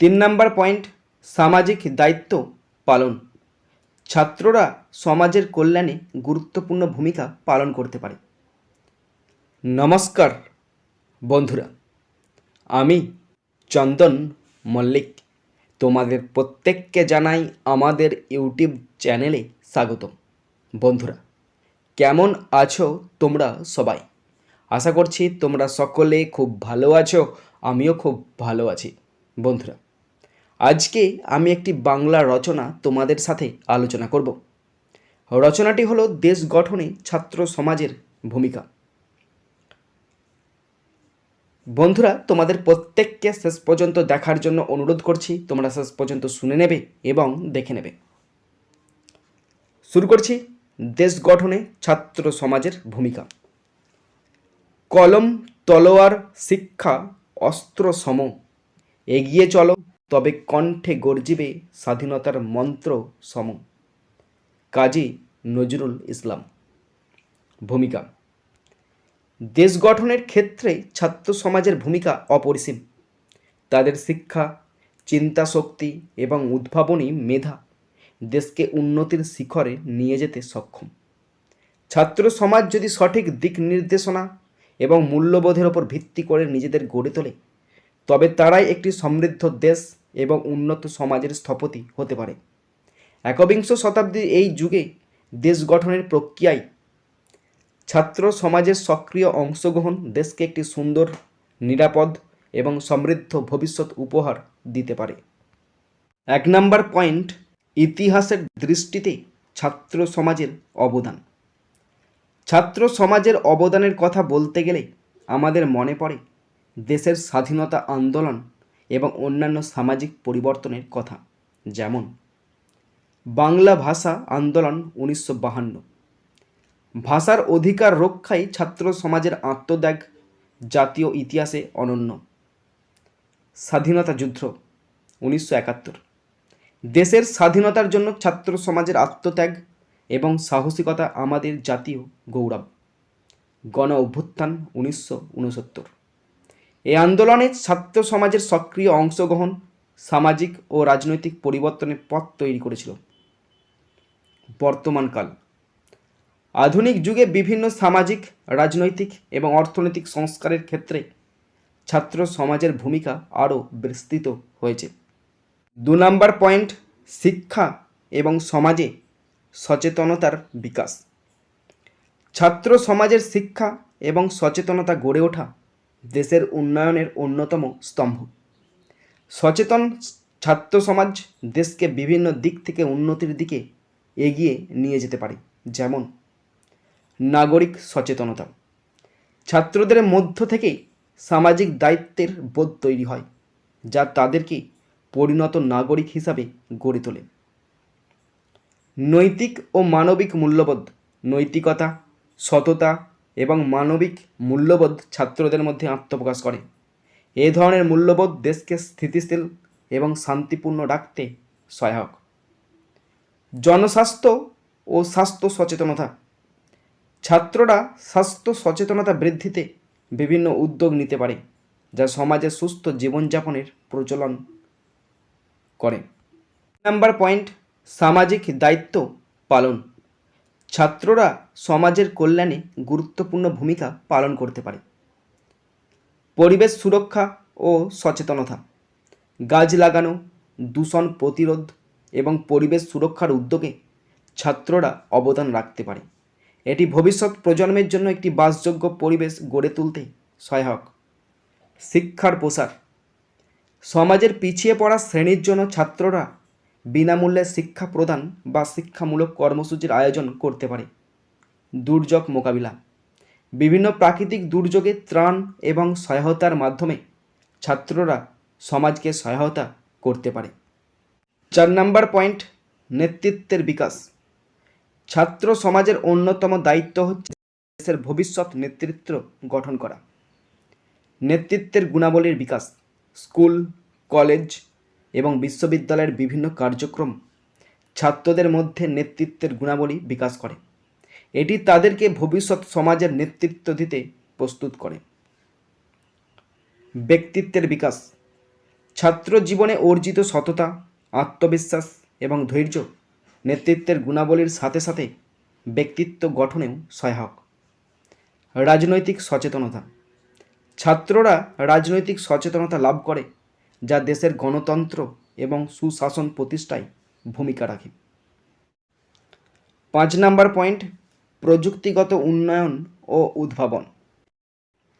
তিন number point, সামাজিক দায়িত্ব পালন। ছাত্ররা সমাজের কল্যাণে গুরুত্বপূর্ণ ভূমিকা পালন করতে পারে। নমস্কার বন্ধুরা, আমি চন্দন মল্লিক। তোমাদের প্রত্যেককে জানাই আমাদের ইউটিউব চ্যানেলে স্বাগতম। বন্ধুরা, কেমন আছো তোমরা সবাই? আশা করছি তোমরা সকলে খুব ভালো আছো, আমিও খুব ভালো আছি। বন্ধুরা আজকে আমি একটি বাংলা রচনা তোমাদের সাথে আলোচনা করব। রচনাটি হলো দেশ গঠনে ছাত্র সমাজের ভূমিকা। বন্ধুরা, তোমাদের প্রত্যেককে শেষ পর্যন্ত দেখার জন্য অনুরোধ করছি, তোমরা শেষ পর্যন্ত শুনে নেবে এবং দেখে নেবে। শুরু করছি, দেশ গঠনে ছাত্র সমাজের ভূমিকা। কলম, তলোয়ার, শিক্ষা, অস্ত্র, সম। এগিয়ে চলো। তবে কণ্ঠে গর্জিবে স্বাধীনতার মন্ত্র সম। কাজী নজরুল ইসলাম। ভূমিকা, দেশ গঠনের ক্ষেত্রে ছাত্র সমাজের ভূমিকা অপরিসীম। তাদের শিক্ষা চিন্তা শক্তি এবং উদ্ভাবনী মেধা দেশকে উন্নতির শিখরে নিয়ে যেতে সক্ষম। ছাত্র সমাজ যদি সঠিক দিক নির্দেশনা এবং মূল্যবোধের ওপর ভিত্তি করে নিজেদের গড়ে তোলে, তবে তারাই একটি সমৃদ্ধ দেশ এবং উন্নত সমাজের স্থপতি হতে পারে। একবিংশ শতাব্দীর এই যুগে দেশ গঠনের প্রক্রিয়ায় ছাত্র সমাজের সক্রিয় অংশগ্রহণ দেশকে একটি সুন্দর, নিরাপদ এবং সমৃদ্ধ ভবিষ্যৎ উপহার দিতে পারে। এক নম্বর পয়েন্ট, ইতিহাসের দৃষ্টিতে ছাত্র সমাজের অবদান। ছাত্র সমাজের অবদানের কথা বলতে গেলে আমাদের মনে পড়ে দেশের স্বাধীনতা আন্দোলন এবং অন্যান্য সামাজিক পরিবর্তনের কথা, যেমন বাংলা ভাষা আন্দোলন উনিশশো বাহান্ন। ভাষার অধিকার রক্ষাই ছাত্র সমাজের আত্মত্যাগ জাতীয় ইতিহাসে অনন্য। স্বাধীনতা যুদ্ধ উনিশশো একাত্তর। দেশের স্বাধীনতার জন্য ছাত্র সমাজের আত্মত্যাগ এবং সাহসিকতা আমাদের জাতীয় গৌরব। গণ অভ্যুত্থান উনিশশো উনসত্তর। এই আন্দোলনে ছাত্র সমাজের সক্রিয় অংশগ্রহণ, সামাজিক ও রাজনৈতিক পরিবর্তনের পথ তৈরি করেছিল। বর্তমানকাল আধুনিক যুগে বিভিন্ন সামাজিক, রাজনৈতিক এবং অর্থনৈতিক সংস্কারের ক্ষেত্রে ছাত্র সমাজের ভূমিকা আরও বিস্তৃত হয়েছে। দু নম্বর পয়েন্ট, শিক্ষা এবং সমাজে সচেতনতার বিকাশ। ছাত্র সমাজের শিক্ষা এবং সচেতনতা গড়ে ওঠা দেশের উন্নয়নের অন্যতম স্তম্ভ। সচেতন ছাত্র সমাজ দেশকে বিভিন্ন দিক থেকে উন্নতির দিকে এগিয়ে নিয়ে যেতে পারে, যেমন নাগরিক সচেতনতা। ছাত্রদের মধ্য থেকে সামাজিক দায়িত্বের বোধ তৈরি হয়, যা তাদেরকে পরিণত নাগরিক হিসাবে গড়ে তোলে। নৈতিক ও মানবিক মূল্যবোধ, নৈতিকতা, সততা এবং মানবিক মূল্যবোধ ছাত্রদের মধ্যে আত্মপ্রকাশ করে। এ ধরনের মূল্যবোধ দেশকে স্থিতিশীল এবং শান্তিপূর্ণ রাখতে সহায়ক। জনস্বাস্থ্য ও স্বাস্থ্য সচেতনতা। ছাত্ররা স্বাস্থ্য সচেতনতা বৃদ্ধিতে বিভিন্ন উদ্যোগ নিতে পারে, যা সমাজে সুস্থ জীবনযাপনের প্রচলন করে। নাম্বার পয়েন্ট, সামাজিক দায়িত্ব পালন। ছাত্ররা সমাজের কল্যাণে গুরুত্বপূর্ণ ভূমিকা পালন করতে পারে। পরিবেশ সুরক্ষা ও সচেতনতা, গাছ লাগানো, দূষণ প্রতিরোধ এবং পরিবেশ সুরক্ষার উদ্যোগে ছাত্ররা অবদান রাখতে পারে। এটি ভবিষ্যৎ প্রজন্মের জন্য একটি বাসযোগ্য পরিবেশ গড়ে তুলতে সহায়ক। শিক্ষার প্রসার, সমাজের পিছিয়ে পড়া শ্রেণির জন্য ছাত্ররা বিনামূল্যে শিক্ষা প্রদান বা শিক্ষামূলক কর্মসূচির আয়োজন করতে পারে। দুর্যোগ মোকাবিলা। বিভিন্ন প্রাকৃতিক দুর্যোগে ত্রাণ এবং সহায়তার মাধ্যমে ছাত্ররা সমাজকে সহায়তা করতে পারে। চার নাম্বার পয়েন্ট, নেতৃত্বের বিকাশ। ছাত্র সমাজের অন্যতম দায়িত্ব হচ্ছে দেশের ভবিষ্যৎ নেতৃত্ব গঠন করা। নেতৃত্বের গুণাবলীর বিকাশ। স্কুল, কলেজ এবং বিশ্ববিদ্যালয়ের বিভিন্ন কার্যক্রম ছাত্রদের মধ্যে নেতৃত্বের গুণাবলী বিকাশ করে। এটি তাদেরকে ভবিষ্যৎ সমাজের নেতৃত্ব দিতে প্রস্তুত করে। ব্যক্তিত্বের বিকাশ। ছাত্র জীবনে অর্জিত সততা, আত্মবিশ্বাস এবং ধৈর্য নেতৃত্বের গুণাবলীর সাথে সাথে ব্যক্তিত্ব গঠনেও সহায়ক। রাজনৈতিক সচেতনতা। ছাত্ররা রাজনৈতিক সচেতনতা লাভ করে যা দেশের গণতন্ত্র এবং সুশাসন প্রতিষ্ঠায় ভূমিকা রাখে। পাঁচ নাম্বার পয়েন্ট, প্রযুক্তিগত উন্নয়ন ও উদ্ভাবন।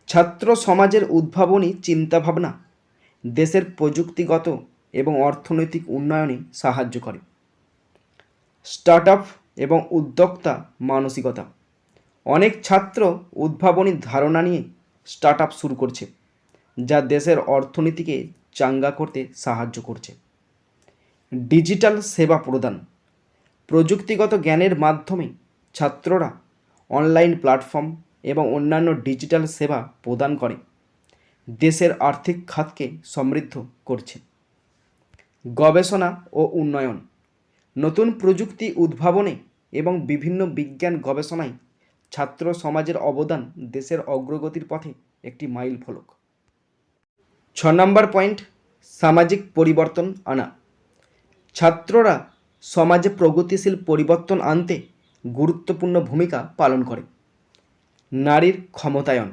ছাত্র সমাজের উদ্ভাবনী চিন্তাভাবনা দেশের প্রযুক্তিগত এবং অর্থনৈতিক উন্নয়নে সাহায্য করে। স্টার্ট এবং উদ্যোক্তা মানসিকতা। অনেক ছাত্র উদ্ভাবনী ধারণা নিয়ে স্টার্ট শুরু করছে, যা দেশের অর্থনীতিকে চাঙ্গা করতে সাহায্য করছে। ডিজিটাল সেবা প্রদান। প্রযুক্তিগত জ্ঞানের মাধ্যমে ছাত্ররা অনলাইন প্ল্যাটফর্ম এবং অন্যান্য ডিজিটাল সেবা প্রদান করে। দেশের আর্থিক খাতকে সমৃদ্ধ করছে। গবেষণা ও উন্নয়ন। নতুন প্রযুক্তি উদ্ভাবনে এবং বিভিন্ন বিজ্ঞান গবেষণায় ছাত্র সমাজের অবদান দেশের অগ্রগতির পথে একটি মাইল ফলক ছ নম্বর পয়েন্ট, সামাজিক পরিবর্তন আনা। ছাত্ররা সমাজে প্রগতিশীল পরিবর্তন আনতে গুরুত্বপূর্ণ ভূমিকা পালন করে। নারীর ক্ষমতায়ন।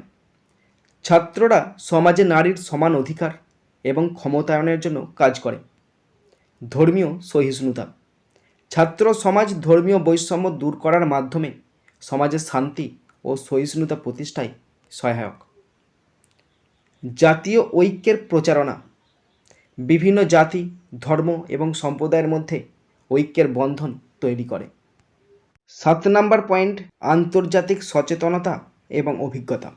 ছাত্ররা সমাজে নারীর সমান অধিকার এবং ক্ষমতায়নের জন্য কাজ করে। ধর্মীয় সহিষ্ণুতা। ছাত্র সমাজ ধর্মীয় বৈষম্য দূর করার মাধ্যমে সমাজের শান্তি ও সহিষ্ণুতা প্রতিষ্ঠায় সহায়ক। জাতীয় ঐক্যের প্রচারণা। বিভিন্ন জাতি, ধর্ম এবং সম্প্রদায়ের মধ্যে ঐক্যের বন্ধন তৈরি করে। সাত নম্বর পয়েন্ট, আন্তর্জাতিক সচেতনতা এবং অভিজ্ঞতা।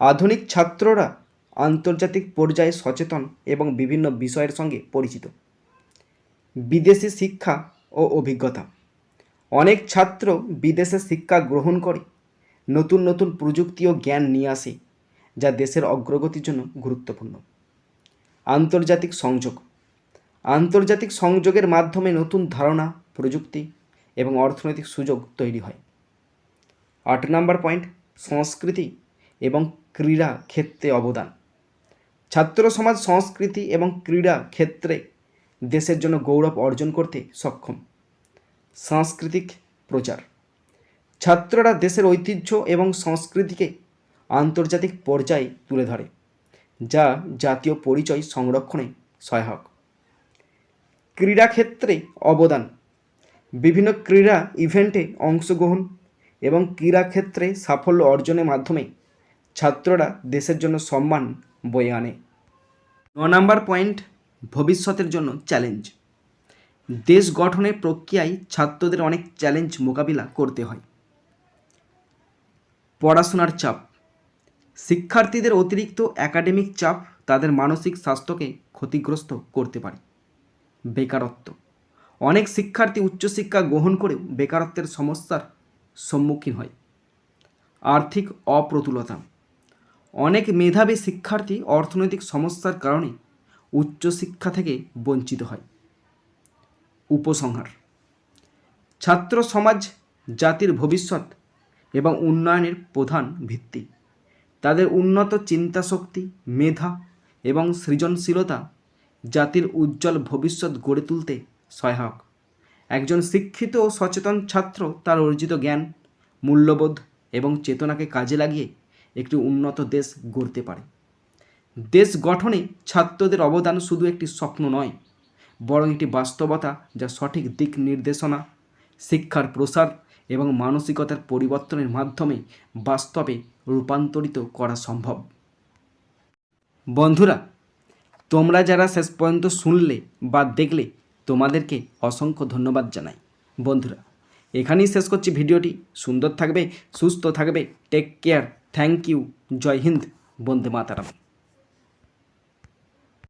আধুনিক ছাত্ররা আন্তর্জাতিক পর্যায়ে সচেতন এবং বিভিন্ন বিষয়ের সঙ্গে পরিচিত। বিদেশি শিক্ষা ও অভিজ্ঞতা। অনেক ছাত্র বিদেশে শিক্ষা গ্রহণ করে, নতুন নতুন প্রযুক্তি ও জ্ঞান নিয়ে আসে। যা দেশের অগ্রগতির জন্য গুরুত্বপূর্ণ। আন্তর্জাতিক সংযোগ। আন্তর্জাতিক সংযোগের মাধ্যমে নতুন ধারণা, প্রযুক্তি এবং অর্থনৈতিক সুযোগ তৈরি হয়। আট নম্বর পয়েন্ট, সংস্কৃতি এবং ক্রীড়া ক্ষেত্রে অবদান। ছাত্র সমাজ সংস্কৃতি এবং ক্রীড়া ক্ষেত্রে দেশের জন্য গৌরব অর্জন করতে সক্ষম। সাংস্কৃতিক প্রচার। ছাত্ররা দেশের ঐতিহ্য এবং সংস্কৃতিকে আন্তর্জাতিক পর্যায়ে তুলে ধরে, যা জাতীয় পরিচয় সংরক্ষণে সহায়ক। ক্রীড়াক্ষেত্রে অবদান, বিভিন্ন ক্রীড়া ইভেন্টে অংশগ্রহণ এবং ক্রীড়াক্ষেত্রে সাফল্য অর্জনের মাধ্যমে ছাত্ররা দেশের জন্য সম্মান বয়ে আনে। ন নম্বর পয়েন্ট, ভবিষ্যতের জন্য চ্যালেঞ্জ। দেশ গঠনের প্রক্রিয়ায় ছাত্রদের অনেক চ্যালেঞ্জ মোকাবিলা করতে হয়। পড়াশোনার চাপ শিক্ষার্থীদের অতিরিক্ত একাডেমিক চাপ তাদের মানসিক স্বাস্থ্যকে ক্ষতিগ্রস্ত করতে পারে। বেকারত্ব। অনেক শিক্ষার্থী উচ্চশিক্ষা গ্রহণ করেও বেকারত্বের সমস্যার সম্মুখীন হয়। আর্থিক অপ্রতুলতা। অনেক মেধাবী শিক্ষার্থী অর্থনৈতিক সমস্যার কারণে উচ্চশিক্ষা থেকে বঞ্চিত হয়। উপসংহার। ছাত্র সমাজ, জাতির ভবিষ্যৎ এবং উন্নয়নের প্রধান ভিত্তি। তাদের উন্নত চিন্তাশক্তি, মেধা এবং সৃজনশীলতা জাতির উজ্জ্বল ভবিষ্যৎ গড়ে তুলতে সহায়ক। একজন শিক্ষিত ও সচেতন ছাত্র তার অর্জিত জ্ঞান, মূল্যবোধ এবং চেতনাকে কাজে লাগিয়ে একটি উন্নত দেশ গড়তে পারে। দেশ গঠনে ছাত্রদের অবদান শুধু একটি স্বপ্ন নয়, বরং একটি বাস্তবতা যা সঠিক দিক নির্দেশনা, শিক্ষার প্রসার এবং মানসিকতার পরিবর্তনের মাধ্যমে বাস্তবে রূপান্তরিত করা সম্ভব। বন্ধুরা, তোমরা যারা শেষ পর্যন্ত শুনলে বা দেখলে, তোমাদেরকে অসংখ্য ধন্যবাদ জানাই। বন্ধুরা, এখানেই শেষ করছি ভিডিওটি। সুন্দর থাকবে, সুস্থ থাকবে। টেক কেয়ার থ্যাংক ইউ জয় হিন্দ, বন্দে মাতারাম।